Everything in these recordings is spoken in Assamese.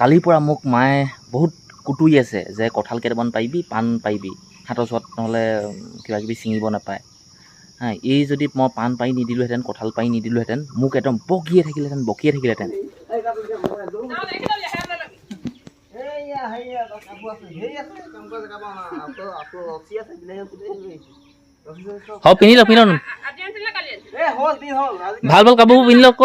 কালিৰ পৰা মোক মায়ে বহুত কুটুই আছে যে কঁঠাল কেইটামান পাৰিবি পাণ পাৰিবি হাতৰ চোৱাত নহ'লে কিবা কিবি ছিঙিব নাপায় হা এই যদি মই পাণ পাৰি নিদিলোহেঁতেন কঁঠাল পাৰি নিদিলোহেঁতেন মোক একদম বকিয়ে থাকিলেহেঁতেন বকিয়ে থাকিলেহেঁতেন হ'ব পিন্ধি লওক পিন্ধি ভাল ভাল কাপোৰবোৰ পিন্ধি লওক ক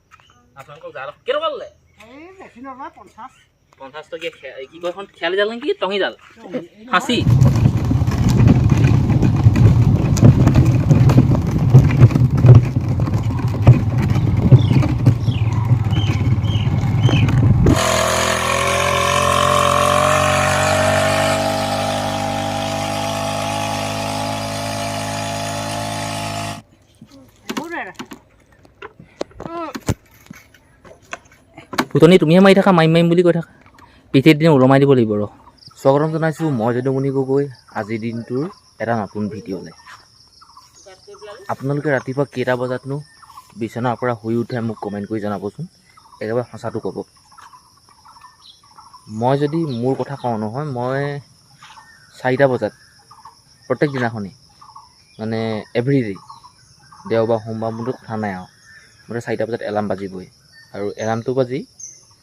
আপোনালোকক জাল কেইটকা ল'লে পঞ্চাছ পঞ্চাছ টকীয়া কি কয় এখন খেয়ালি জাল নেকি টঙি জাল ফাঁচি ফুটনি তুমিয়ে মাৰি থাকা মাৰিম মাৰিম বুলি কৈ থাকা পিঠিৰ দিন ওলমাই দিব লাগিব ৰ স্বাগতম জনাইছোঁ মই যদুমণি গগৈ আজিৰ দিনটোৰ এটা নতুন ভিডিঅ'লৈ আপোনালোকে ৰাতিপুৱা কেইটা বজাতনো বিচনাৰ পৰা শুই উঠে মোক কমেণ্ট কৰি জনাবচোন একেবাৰে সঁচাটো ক'ব মই যদি মোৰ কথা কওঁ নহয় মই চাৰিটা বজাত প্ৰত্যেক দিনাখনেই মানে এভৰিডে' দেওবাৰ সোমবাৰ মোৰ কথা নাই আৰু মুঠতে চাৰিটা বজাত এলাৰ্ম বাজিবই আৰু এলাৰ্মটো বাজি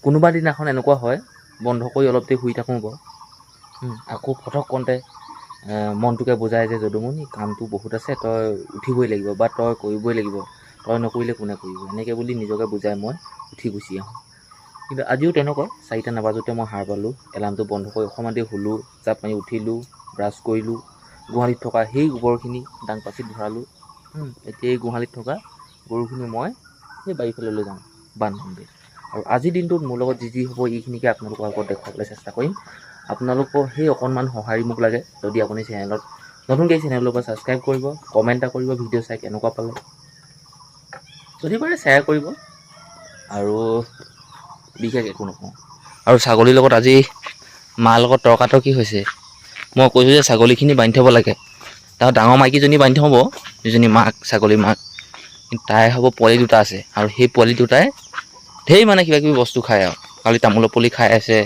কোনোবা দিনাখন এনেকুৱা হয় বন্ধ কৰি অলপ দেৰি শুই থাকোঁ বাৰু আকৌ পটককণতে মনটোকে বুজাই যে যদুমণি কামটো বহুত আছে তই উঠিবই লাগিব বা তই কৰিবই লাগিব তই নকৰিলে কোনে কৰিব এনেকৈ বুলি নিজকে বুজাই মই উঠি গুচি আহোঁ কিন্তু আজিও তেনেকুৱা চাৰিটা নাবাজোতে মই সাৰ পালোঁ এলাৰ্মটো বন্ধ কৰি অকণমান দেৰি শুলোঁ জাপ মাৰি উঠিলোঁ ব্ৰাছ কৰিলোঁ গোহালিত থকা সেই গোবৰখিনি দাং পাচিত ভৰালোঁ এতিয়া এই গোহালিত থকা গৰুখিনি মই সেই বাৰীফাললৈ যাওঁ বান্ধোগৈ আৰু আজিৰ দিনটোত মোৰ লগত যি যি হ'ব এইখিনিকে আপোনালোকৰ আগত দেখুৱাবলৈ চেষ্টা কৰিম আপোনালোকৰ সেই অকণমান সঁহাৰি মোক লাগে যদি আপুনি চেনেলত নতুনকৈ চেনেলৰ পৰা ছাবস্ক্ৰাইব কৰিব কমেণ্ট এটা কৰিব ভিডিঅ' চাই কেনেকুৱা পালে যদি পাৰে শ্বেয়াৰ কৰিব আৰু বিশেষ একো নকওঁ আৰু ছাগলীৰ লগত আজি মাৰ লগত তৰ্কাতৰ্কি হৈছে মই কৈছোঁ যে ছাগলীখিনি বান্ধি থ'ব লাগে তাৰ ডাঙৰ মাইকীজনী বান্ধি থ'ব যিজনী মাক ছাগলী মাক তাই হ'ব পোৱালি দুটা আছে আৰু সেই পোৱালি দুটাই ঢেৰ মানে কিবা কিবি বস্তু খায় আৰু কালি তামোলৰ পুলি খাই আছে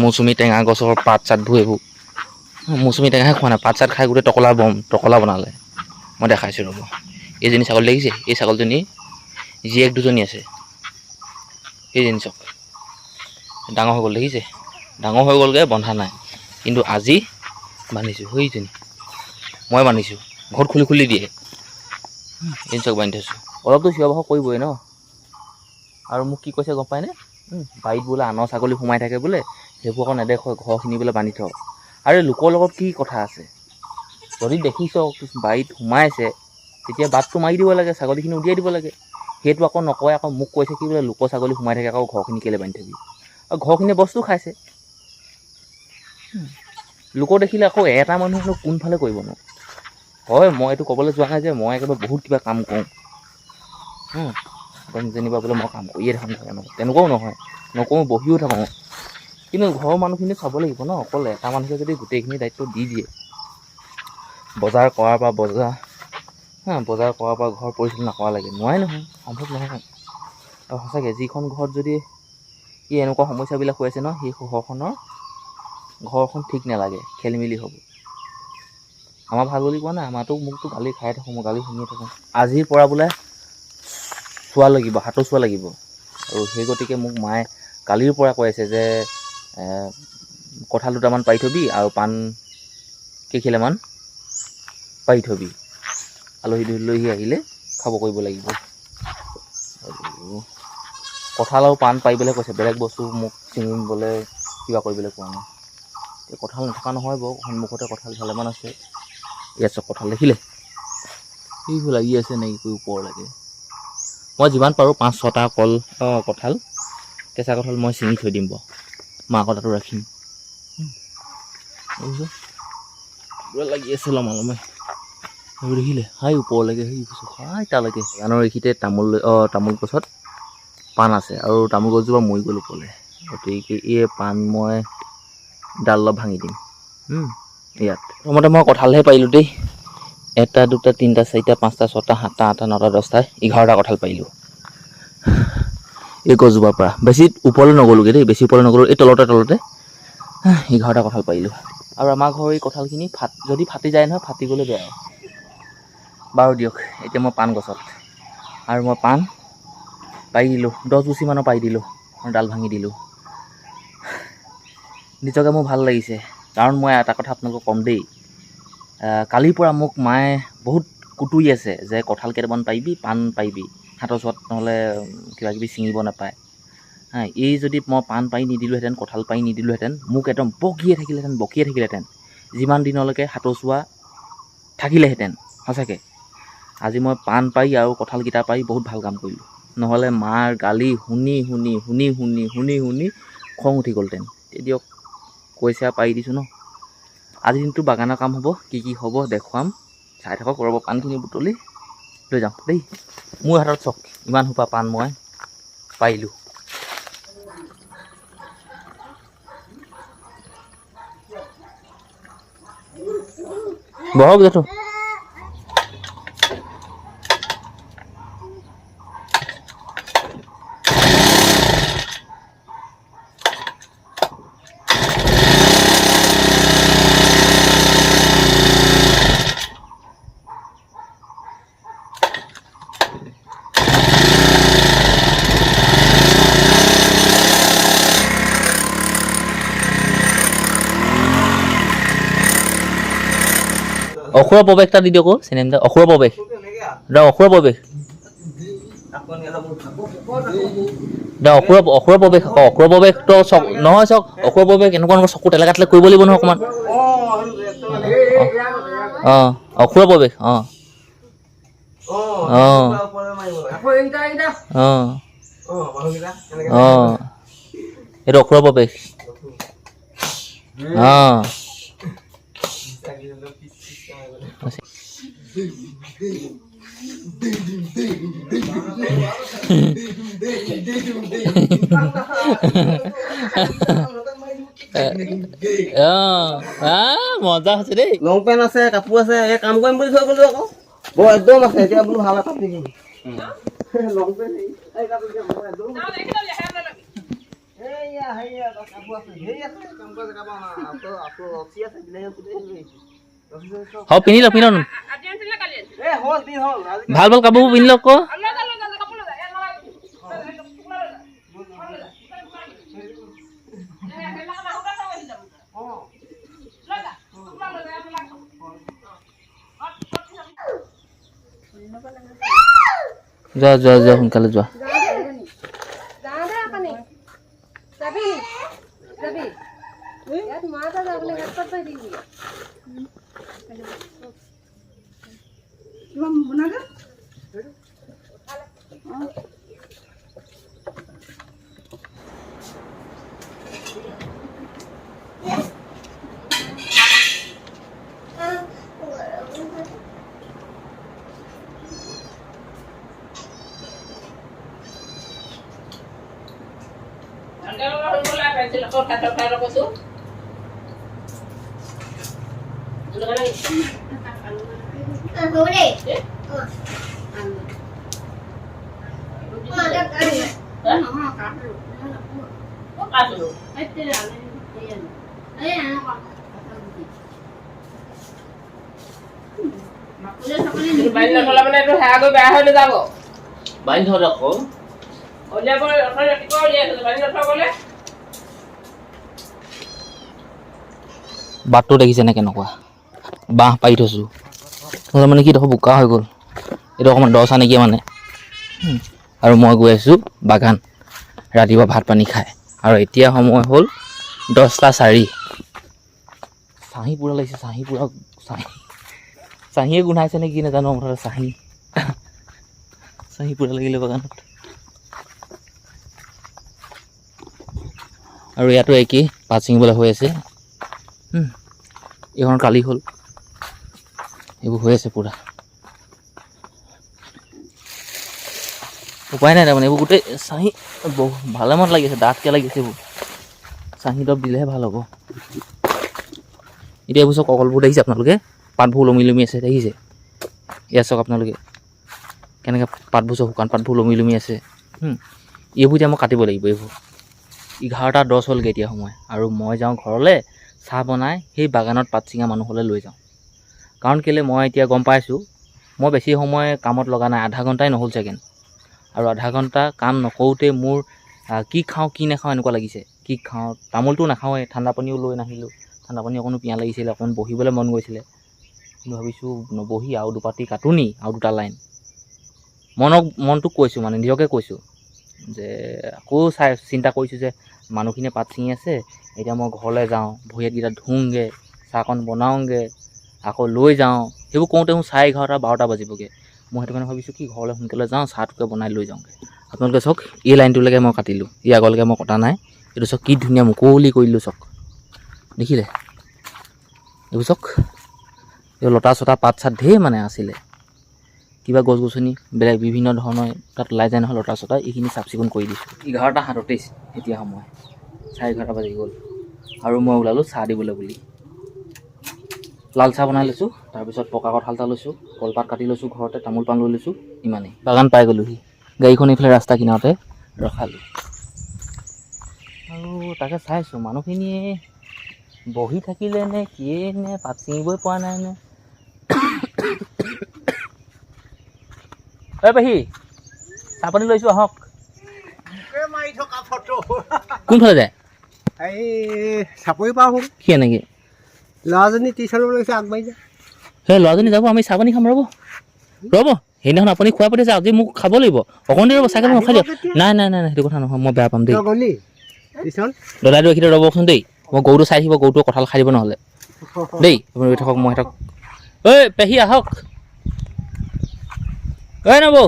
মৌচুমী টেঙা গছৰ পাত চাতবোৰ এইবোৰ মৌচুমী টেঙাহে খোৱা নাই পাত চাত খাই গোটেই টকলা বম টকলা বনালে মই দেখাইছোঁ ৰ'ব এইজনী ছাগলী দেখিছে এই ছাগলীজনী জীয়েক দুজনী আছে সেইজনী চাওক ডাঙৰ হৈ গ'ল দেখিছে ডাঙৰ হৈ গ'লগৈ বন্ধা নাই কিন্তু আজি বান্ধিছোঁ সেইজনী মই বান্ধিছোঁ ঘৰত খুলি খুলি দিয়ে এইজনী চাওক বান্ধি থৈছোঁ অলপতো চিঞৰ বাখৰ কৰিবই ন আৰু মোক কি কৈছে গম পাইনে বাৰীত বোলে আনৰ ছাগলী সোমাই থাকে বোলে সেইবোৰ আকৌ নেদেখ হয় ঘৰখিনি বোলে বান্ধি থওঁ আৰু লোকৰ লগত কি কথা আছে যদি দেখিছ বাৰীত সোমাইছে তেতিয়া বাটটো মাৰি দিব লাগে ছাগলীখিনি উলিয়াই দিব লাগে সেইটো আকৌ নকয় আকৌ মোক কৈছে কি বোলে লোকৰ ছাগলী সোমাই থাকে আকৌ ঘৰখিনি কেলৈ বান্ধি থাকি আৰু ঘৰখিনিয়ে বস্তু খাইছে লোকৰ দেখিলে আকৌ এটা মানুহেনো কোনফালে কৰিব কৰিবনো হয় মই এইটো ক'বলৈ যোৱা নাই যে মই একেবাৰে বহুত কিবা কাম কৰোঁ কম যেনিবা বোলে মই কাম কৰিয়ে থাকোঁ থাকে ন তেনেকুৱাও নহয় নকওঁ বহিও থাকোঁ কিন্তু ঘৰৰ মানুহখিনি চাব লাগিব ন অকল এটা মানুহে যদি গোটেইখিনি দায়িত্ব দি দিয়ে বজাৰ কৰাৰ পৰা বজাৰ হা বজাৰ কৰাৰ পৰা ঘৰ পৰিচালনা কৰা লাগে নোৱাই নহয় সম্ভৱ নহয় আৰু সঁচাকৈ যিখন ঘৰত যদি এই এনেকুৱা সমস্যাবিলাক হৈ আছে ন সেই ঘৰখনৰ ঘৰখন ঠিক নালাগে খেলি মেলি হ'ব আমাৰ ভাল বুলি কোৱা নাই আমাৰতো মোকতো গালি খাই থাকোঁ মই গালি শুনিয়ে থাকোঁ আজিৰ পৰা বোলে চোৱা লাগিব হাতো চোৱা লাগিব আৰু সেই গতিকে মোক মায়ে কালিৰ পৰা কৈ আছে যে কঁঠাল দুটামান পাৰি থবি আৰু পাণ কেইখিলামান পাৰি থবি আলহী দুলহী আহিলে খাব কৰিব লাগিব কঁঠাল আৰু পাণ পাৰিবলৈ কৈছে বেলেগ বস্তু মোক চিঙিবলৈ কিবা কৰিবলৈ কোৱা নাই কঁঠাল নথকা নহয় বাৰু সন্মুখতে কঁঠাল ভালেমান আছে ইয়াত চব কঁঠাল দেখিলে এইবোৰ লাগি আছে নেকি ওপৰলৈকে মই যিমান পাৰোঁ পাঁচ ছটা কল কঁঠাল কেঁচা কঁঠাল মই ছিঙি থৈ দিম বাৰু মা তাতো ৰাখিম লাগি আছে লম অলপ দেখিলে হাই ওপৰলৈকে হেৰি সেই হাই তালৈকে সেইকাৰণে এইখিতে তামোল অঁ তামোল গছত পাণ আছে আৰু তামোল গছজোপা মৰি গ'ল ওপৰলৈ গতিকে এই পাণ মই ডাল অলপ ভাঙি দিম ইয়াত প্ৰথমতে মই কঁঠালহে পাৰিলোঁ দেই এটা দুটা তিনিটা চাৰিটা পাঁচটা ছটা সাতটা আঠটা নটা দহটা এঘাৰটা কঁঠাল পাৰিলোঁ এই গছজোপাৰ পৰা বেছি ওপৰলৈ নগ'লোঁগৈ দেই বেছি ওপৰলৈ নগ'লোঁ এই তলতে তলতে এঘাৰটা কঁঠাল পাৰিলোঁ আৰু আমাৰ ঘৰৰ এই কঁঠালখিনি ফাট যদি ফাটি যায় নহয় ফাটিবলৈ বেয়া বাৰু দিয়ক এতিয়া মই পাণ গছত আৰু মই পাণ পাৰি দিলোঁ দহ গুচিমানো পাৰি দিলোঁ আৰু ডাল ভাঙি দিলোঁ নিজকে মোৰ ভাল লাগিছে কাৰণ মই এটা কথা আপোনালোকক ক'ম দেই কালিৰ পৰা মোক মায়ে বহুত কুটুই আছে যে কঁঠাল কেইটামান পাৰিবি পাণ পাৰিবি হাতৰ চোৱাত নহ'লে কিবাকিবি কিবি ছিঙিব নাপায় হা এই যদি মই পাণ পাৰি নিদিলোঁহেঁতেন কঁঠাল পাৰি নিদিলোঁহেঁতেন মোক একদম বকিয়ে থাকিলেহেঁতেন বকিয়ে থাকিলেহেঁতেন যিমান দিনলৈকে হাতৰ চোৱা থাকিলেহেঁতেন সঁচাকৈ আজি মই পাণ পাৰি আৰু কঁঠালকেইটা পাৰি বহুত ভাল কাম কৰিলোঁ নহ'লে মাৰ গালি শুনি শুনি শুনি শুনি শুনি শুনি খং উঠি গ'লহেঁতেন এতিয়া কৈছে আৰু পাৰি দিছোঁ ন আজি দিনটো বাগানৰ কাম হ'ব কি কি হ'ব দেখুৱাম চাই থাকক ৰ'ব পাণখিনি বুটলি লৈ যাওঁ দেই মোৰ হাতত চক ইমান সোপা পাণ মই পাৰিলোঁ বহক জেঠু অসুৰৰ প্ৰৱেশ এটা দি দিয়ক চিনেম দা প্ৰৱেশ দা অসুৰৰ প্ৰৱেশ দা অসুৰৰ অসুৰৰ প্ৰৱেশ আকৌ অসুৰৰ প্ৰৱেশটো চক নহয় চক অসুৰৰ প্ৰৱেশ এনেকুৱা এনেকুৱা চকু তেলেকা তেলেক কৰিব লাগিব নহয় অকণমান অঁ অসুৰৰ প্ৰৱেশ অঁ অঁ অঁ অঁ এইটো অসুৰৰ প্ৰৱেশ অঁ মজা হৈছে দেই লং পেণ্ট আছে কাপোৰ আছে এই কাম কৰিম বুলি থৈ গ'লো আকৌ বৰ একদম আছে এতিয়া বোলো ভাল কাপোৰ কিনিম লং পেণ্ট কাপোৰ আছে কাপোৰ আছে কাপোৰ আছে হও পিন্ধি ল পিন্ধি লওক ভাল ভাল কাপোৰবোৰ পিন্ধি লওক যোৱা যোৱা যোৱা সোনকালে যোৱা যাবি यात माता आपले घटपट पाय दिली किंवा म्हणा Kalau kalau lah, kalau kalau kalau বান্ধ ৰাখো ওলিয়াব ৰাতিপুৱা উলিয়াইছিলো বান্ধি ৰাখিবলে বাটটো দেখিছেনে কেনেকুৱা বাঁহ পাৰি থৈছোঁ নহ'লে মানে কি ডোখৰ বোকা হৈ গ'ল এইটো অকণমান দহ আনে মানে আৰু মই গৈ আছোঁ বাগান ৰাতিপুৱা ভাত পানী খাই আৰু এতিয়া সময় হ'ল দহটা চাৰি চাহী পূৰা লাগিছে চাহী পূৰা চাহী চাহীয়ে গোন্ধাইছে নে কি নাজানো মুঠতে চাহী চাহী পূৰা লাগিলে বাগানত আৰু ইয়াতো একেই পাত ছিঙিবলৈ হৈ আছে এইখন কালি হ'ল এগু হয়েছে পুরা উপায় নাই তাৰমানে এইবোৰ গোটেই চাহি ভালেমান লাগিছে ডাঠকৈ লাগিছে এইবোৰ চাহি দৰৱ দিলেহে ভাল হ'ব এতিয়া এইবোৰ চাওক অকলবোৰ দেখিছে আপোনালোকে পাতবোৰ লমি ওলমি আছে দেখিছে ইয়াত চাওক আপোনালোকে কেনেকৈ পাতবোৰ চাওক শুকান পাতবোৰ লমি লমি আছে এইবোৰ এতিয়া মই কাটিব লাগিব এইবোৰ এঘাৰটা দহ হ'লগৈ এতিয়া সময় আৰু মই যাওঁ ঘৰলৈ চাহ বনাই সেই বাগানত পাত ছিঙা মানুহলৈ লৈ যাওঁ কাৰণ কেলৈ মই এতিয়া গম পাইছোঁ মই বেছি সময় কামত লগা নাই আধা ঘণ্টাই নহ'ল চাগে আৰু আধা ঘণ্টা কাম নকৰোঁতেই মোৰ কি খাওঁ কি নাখাওঁ এনেকুৱা লাগিছে কি খাওঁ তামোলটো নাখাওঁৱেই ঠাণ্ডা পানীও লৈ নাহিলোঁ ঠাণ্ডা পানী অকণো পিঁয়াহ লাগিছিলে অকণ বহিবলৈ মন গৈছিলে কিন্তু ভাবিছোঁ নবহি আৰু দুপাতি কাটো নি আৰু দুটা লাইন মনক মনটোক কৈছোঁ মানে নিজকে কৈছোঁ যে আকৌ চাই চিন্তা কৰিছোঁ যে মানুহখিনিয়ে পাত ছিঙি আছে এতিয়া মই ঘৰলৈ যাওঁ ভৰিয়াতকেইটা ধুওঁগৈ চাহকণ বনাওঁগৈ আকৌ লৈ যাওঁ সেইবোৰ কওঁতে মোৰ চাৰে এঘাৰটা বাৰটা বাজিবগৈ মই সেইটো কাৰণে ভাবিছোঁ কি ঘৰলৈ সোনকালে যাওঁ চাহটোকে বনাই লৈ যাওঁগৈ আপোনালোকে চাওক এই লাইনটোলৈকে মই কাটিলোঁ এই আগলৈকে মই কটা নাই এইটো চাওক কি ধুনীয়া মুকলি কৰিলোঁ চাওক দেখিলে এইবোৰ চাওক এই লতা চতা পাত চাত ঢেৰ মানে আছিলে কিবা গছ গছনি বেলেগ বিভিন্ন ধৰণৰ তাত ওলাই যায় নহয় লতা চতা এইখিনি চাফ চিকুণ কৰি দিছোঁ এঘাৰটা সাততেইছ এতিয়া সময় চাৰে এঘাৰটা বাজি গ'ল আৰু মই ওলালোঁ চাহ দিবলৈ বুলি লাল চাহ বনাই লৈছোঁ তাৰপিছত পকা কঁঠাল এটা লৈছোঁ কলপাত কাটি লৈছোঁ ঘৰতে তামোল পাণ লৈ লৈছোঁ ইমানেই বাগান পাই গলোঁহি গাড়ীখন এইফালে ৰাস্তা কিনাৰতে ৰখালোঁ আৰু তাকে চাইছোঁ মানুহখিনিয়ে বহি থাকিলে নে কিয়ে নে পাত ছিঙিবই পৰা নাই নে ঐ পেহী চাহ পানী লৈছোঁ আহক কোনফালে যায় এই চাপৰি পাৰ হ'ল কি এনেকৈ ল'ৰাজনী আগবাঢ়ি যা সেই ল'ৰাজনী যাব আমি চাহ পানী খাম ৰ'ব ৰ'ব সেইদিনাখন আপুনি খুৱাই পঠিয়াইছে আজি মোক খাব লাগিব অকণ দেৰি ৰ'ব চাইকেল নখাই দিয়ক নাই নাই নাই সেইটো কথা নহয় মই বেয়া পাম দেই দাদাইটো এইখিনি ৰ'বচোন দেই মই গৰুটো চাই থাকিব গৰুটো কঁঠাল খাই দিব নহ'লে দেই আপুনি ৰৈ থাকক মই সিহঁতক ঐ পেহী আহক ঐ নবৌ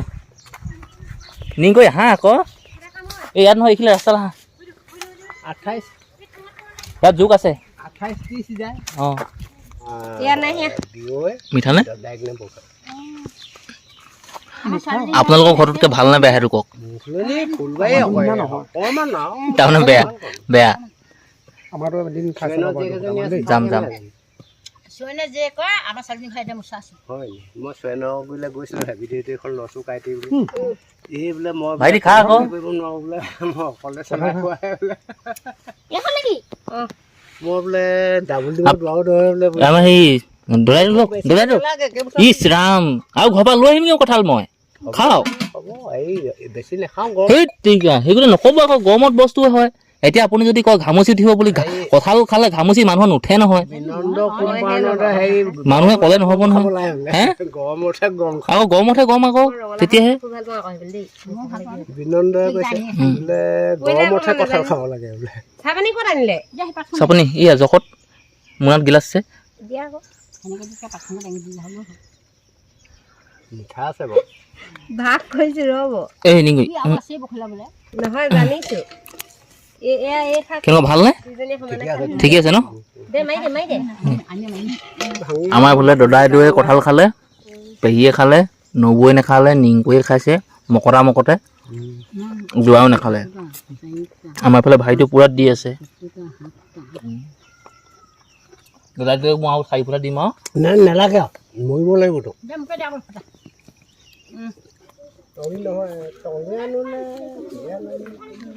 নিংকৈ আহা আকৌ এই ইয়াত নহয় এইখিনি ৰাস্তাত হাঁ আঠাইছ ইয়াত জোক আছে অ মিঠানে আপোনালোকৰ ঘৰতকৈ ভাল নে বেয়া সেইটো কওক যাম যাম হয় মই চয়নৰ বোলে গৈছিলোঁ হেভি ডিউটি এখন লচো কাটি বোলে এই বোলে মই ভাইটি খা আকৌ কৰিব নোৱাৰোঁ বোলে মই অকলে চলাই খোৱাই বোলে নেকি মই বোলে ডাবল দিব বোলে আমাৰ সেই দৰাই ৰাম আৰু ঘৰৰ পৰা লৈ আহিম কিয় কঁঠাল মই খাওঁ সেইগতে নক'ব আকৌ গৰমত বস্তু হয় এতিয়া আপুনি যদি কয় ঘামচি উঠিব বুলি কঁঠাল খালে ঘামচি মানুহ নুঠে নহয় মানুহে ক'লে নহ'ব নহয় আকৌ গৰমতহে গম আকৌ তেতিয়াহে চাপনি এয়া জখত মোনাত গিলাচ আছে ভাত কৈছো ৰ'ব এই নিগৈ নহয় জানিছো কেন ভাল নে ঠিকে আছে ন আমাৰ বোলে দদাইদেৱে কঁঠাল খালে পেহীয়ে খালে নবৌৱে নেখালে নিংকুৱে খাইছে মকৰা মকতে যোৱাও নেখালে আমাৰ ফালে ভাইটো পূৰাত দি আছে দদাইদেৱে মই আৰু চাৰি ফুটা দিম আৰু নালাগে মৰিব লাগিব তোক নহয়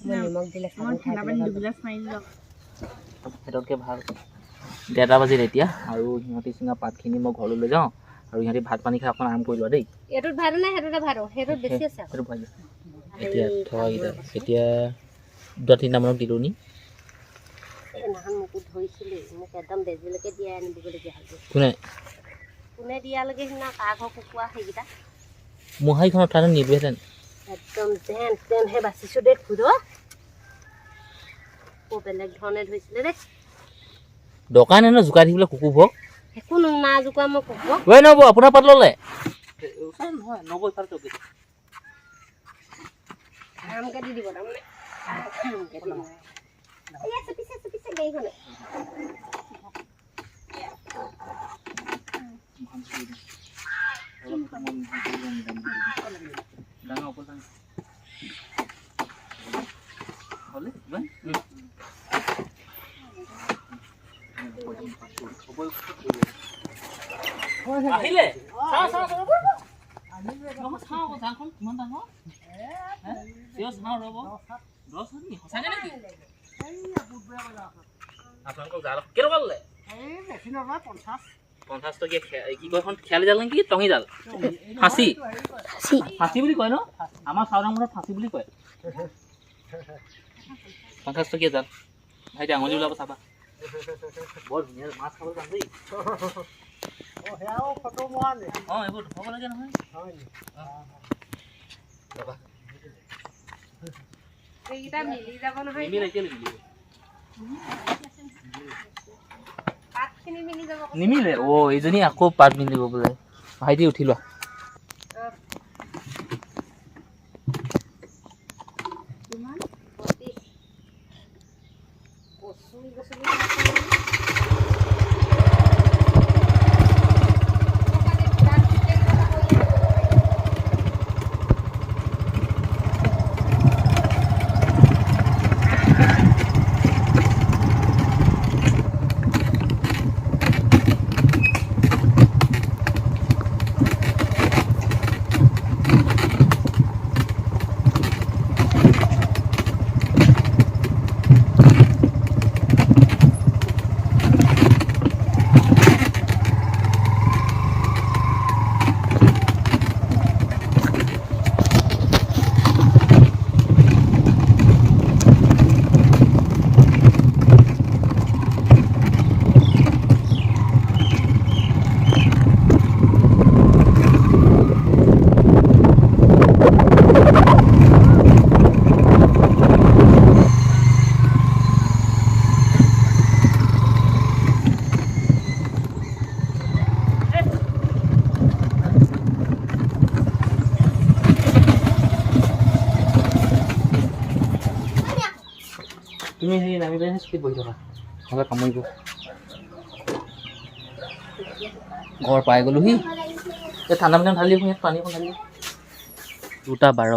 সিহঁতকে ভাল ডেৰটা বাজিল এতিয়া আৰু সিহঁতি চিঙা পাতখিনি মই ঘৰলৈ যাওঁ আৰু সিহঁতি ভাত পানী খাই অকণ আৰাম কৰি লোৱা দেই এতিয়া থকাকেইটা এতিয়া দুটা তিনিটামানক দিলো নি মোহাৰীখনত নিবিহেঁতেন একদম যেন তেন হে বাঁচিছো দে খুদ বৰ বেলেগ ধৰণে ধৰিছিলে দে দোকান এনে ন জোকাই কুকু কুকুৰবোৰক একো না জোকোৱা মই কুকু ঐ নব আপোনাৰ পাত ল'লে নহয় নব ইফালে চকী কাটি দিব তাৰমানে কাটি দিব পিছে পিছে পঞ্চাছ টকীয়া কি কয় এখন খেয়ালি জাল নেকি টঙি জাল ফাঁচি ফাঁচি বুলি কয় ন আমাৰ চাউৰাঙত ফাঁচি বুলি কয় পঞ্চাছ টকীয়া জাল ভাইটি আঙুলি ওলাব চাবা বৰ ধুনীয়া মাছ খাবলৈ যাম দেই অঁ এইবোৰ ধুৱাব লাগে নহয় এইকেইটা মিলি যাব নহয় মিলি নিমিলে অ এইজনী আকৌ পাত মিলিব বোলে ভাইটি উঠি লোৱা নামি সেই নামিলে সেই ছুটিত বহি থকা নহ'লে কামুৰিব ঘৰ পাই গ'লোহি এই ঠাণ্ডা পানী ঢালি ইয়াত পানী অকণ দুটা বাৰ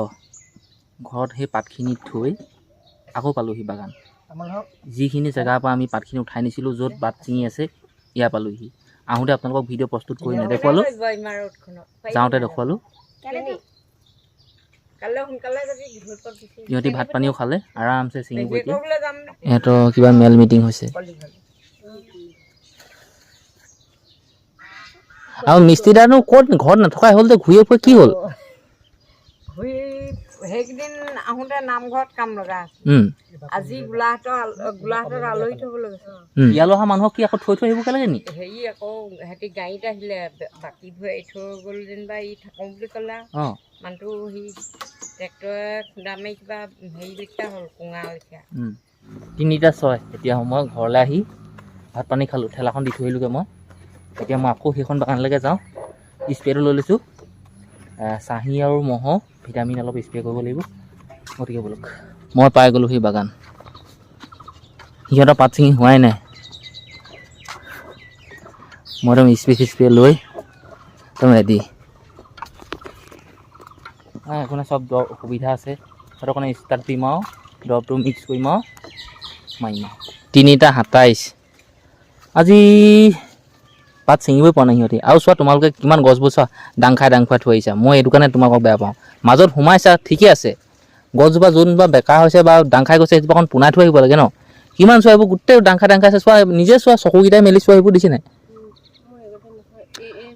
ঘৰত সেই পাতখিনি থৈ আকৌ পালোহি বাগান যিখিনি জেগাৰ পৰা আমি পাতখিনি উঠাই নিছিলোঁ য'ত বাট চিঙি আছে ইয়াৰ পালোহি আহোঁতে আপোনালোকক ভিডিঅ' প্ৰস্তুত কৰি নেদেখুৱালোঁ যাওঁতে দেখুৱালোঁ ইহঁতি ভাত পানীও খালে আৰামছে চিঙিব ইহঁতৰ কিবা মেল মিটিং হৈছে আৰু মিস্ত্ৰীদাৰনো ক'ত ঘৰত নথকাই হ'ল ঘূৰি ফুৰি কি হ'ল সেইকেইদিন আহোঁতে নামঘৰত কাম লগা আছে আজি গোলাঘাটৰ গোলাঘাটত আলহী থ'বলৈ গৈছে ইয়ালৈ অহা মানুহক কি আকৌ থৈ থৈ আহিব লাগে নি হেৰি আকৌ সিহঁতি গাড়ীত আহিলে বাকী ধৰি থৈ গ'ল যেনিবা ই থাকোঁ বুলি ক'লে মানুহটো সি তিনিটা ছয় এতিয়া মই ঘৰলৈ আহি ভাত পানী খালোঁ ঠেলাখন দি থৈ আহিলোঁগৈ মই এতিয়া মই আকৌ সেইখন বাগানলৈকে যাওঁ স্প্ৰেটো লৈ লৈছোঁ চাহি আৰু ম'হ ভিটামিন অলপ স্প্ৰে' কৰিব লাগিব গতিকে বোলক মই পাই গ'লোঁ সেই বাগান সিহঁতৰ পাত চিঙি হোৱাই নাই মই একদম স্প্ৰে' চিস্প্ৰে' লৈ একদম ৰেডি এখানে সব সুবিধা আছে তার কারণে স্টার্ট দিম আও ড্রপটা মিক্স করি আও মারিম তিনটা সাতাইশ আজি পাত ছিঙিবই পাওয়া না সিহতি আর চা তোমালকে কি গছ বসা ডাং খাই ডাং খাই থাকা মানে এই কারণে তোমাকে বেয়া পাও মাজত সুমাইছা ঠিকই আছে গছজোপা যোন বা বেকা হয়েছে বা ডাং খাই গেছে সেইজোপা পোনা থাকবে লাগে ন কি চাই গোটে ডাং খাই আছে খাই নিজে চা চকুকিটাই মেলি চা সেইবর দিছে না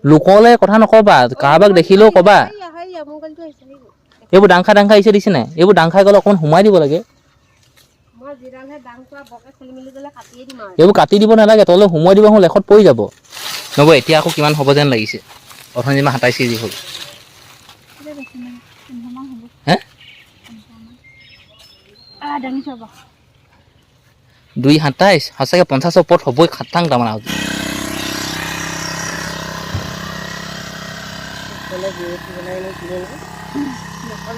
লোকলে কথা নকবা কারবাক দেখিলেও কবা এইবোৰ ডাংখা ডাংখা আহিছে দিছে নাই এইবোৰ ডাংখাই গ'লে অকণমান দিব লাগে এইবোৰ কাটি দিব নালাগে তলে সোমোৱাই দিব হ'ল লেখত পৰি যাব নহ'ব এতিয়া আকৌ কিমান হ'ব যেন লাগিছে প্ৰথম দিনা সাতাইছ কেজি হ'ল দুই সাতাইছ সঁচাকৈ পঞ্চাছৰ ওপৰত হ'বই সাতাং তাৰমানে বেলা বিরতি বেলায় এনে তুলে নেবো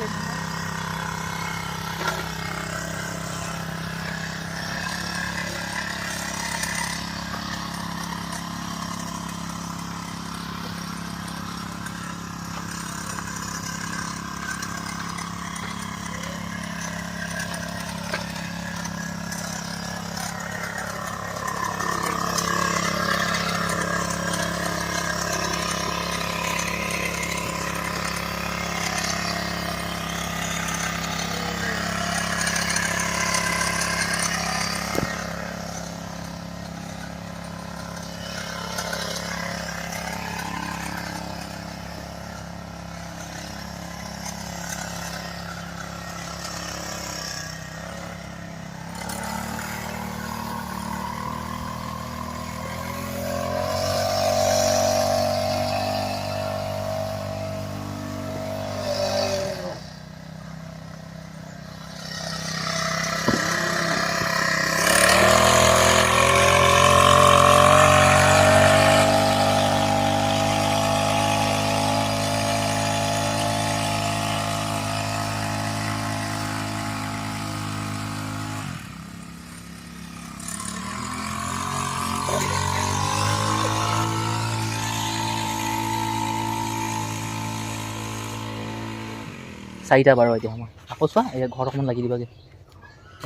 চাৰিটা বাৰ এতিয়া সময় আকৌ চোৱা এতিয়া ঘৰত অকণমান লাগি দিবাগৈ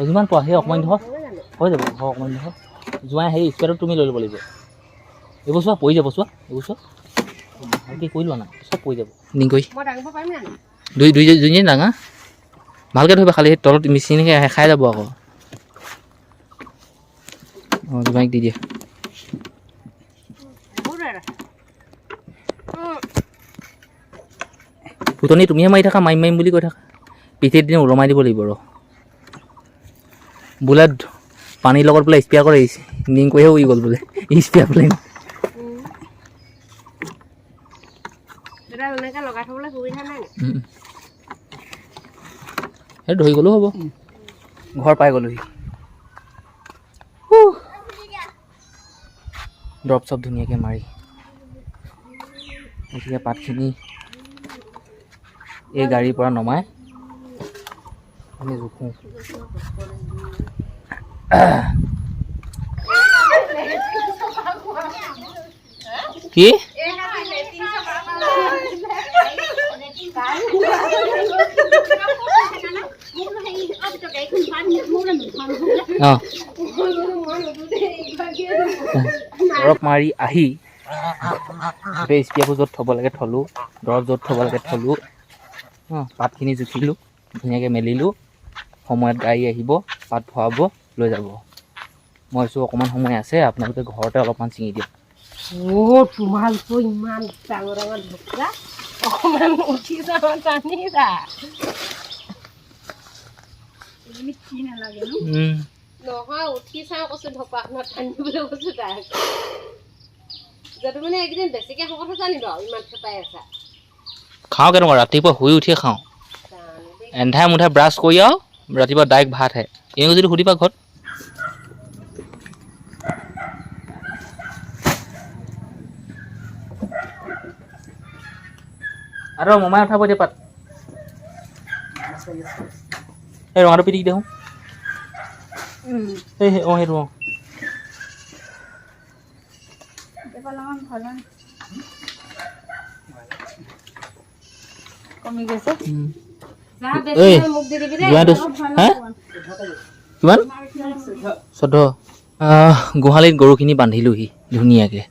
যিমান পোৱা সেই অকণমান ধৰ হৈ যাব ঘৰ অকণমান ধৰ যোৱা হেৰি স্পেয়াৰটো তুমি লৈ ল'ব লাগিব এইবোৰ চোৱা পৰি যাব চোৱা এইবোৰ চোৱা ভালকৈ কৰি লোৱা না চব পৰি যাব নিংকৈ দুই দুই দুইজনী ডাঙা ভালকৈ ধৰিবা খালি সেই তলত মিচিনকৈ খাই যাব আকৌ অঁ তোমাক দি দিয়া ভূটনি তুমিহে মাৰি থাকা মাৰিম মাৰিম বুলি কৈ থাকা পিঠিৰ দিন ওলমাই দিব লাগিব ৰ বোলে পানীৰ লগত বোলে স্প্ৰে কৰে নিং কৰিহে উৰি গ'ল বোলে স্প্ৰে প্লেন ধৰি গ'লেও হ'ব ঘৰ পাই গ'লোহি দৰৱ চব ধুনীয়াকৈ মাৰি গতিকে পাতখিনি এই গাড়ীৰ পৰা নমাই আমি জোখোঁ কি দৰৱ মাৰি আহি স্পিয়া য'ত থ'ব লাগে থলোঁ দৰৱ য'ত থ'ব লাগে থলোঁ পাতখিনি জুখিলোঁ ধুনীয়াকৈ মেলিলোঁ সময়ত গাড়ী আহিব পাত ভৰাব লৈ যাব মই চোৰ অকণমান সময় আছে আপোনালোকে ঘৰতে অলপমান চিঙি দিয়ক খাওঁ কেনেকুৱা ৰাতিপুৱা শুই উঠিয়ে খাওঁ এন্ধাই মুন্ধাই ব্ৰাছ কৰি আৰু ৰাতিপুৱা ডাইৰেক্ট ভাতহে এনেকৈ যদি সুধিবা ঘৰত আৰু মোমাই উঠাব এতিয়া পাত এই ৰঙাটো পিটিকি দেখোঁ এই অঁ সেইটো অঁ হা কিমান চৈধ্য গোহালিত গৰুখিনি বান্ধিলোঁহি ধুনীয়াকৈ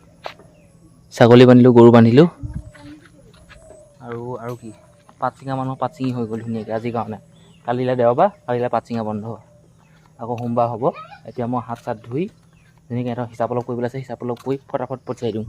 ছাগলী বান্ধিলোঁ গৰু বান্ধিলোঁ আৰু আৰু কি পাত চিঙা মানুহ পাত চিঙি হৈ গ'ল ধুনীয়াকৈ আজিৰ কাৰণে কালিলৈ দেওবাৰ কালিলৈ পাত চিঙা বন্ধ আকৌ সোমবাৰ হ'ব এতিয়া মই হাত চাত ধুই ধুনীয়াকৈ সিহঁতৰ হিচাপ অলপ কৰিবলৈ আছে হিচাপ অলপ কৰি ফটাফট পঠিয়াই দিওঁ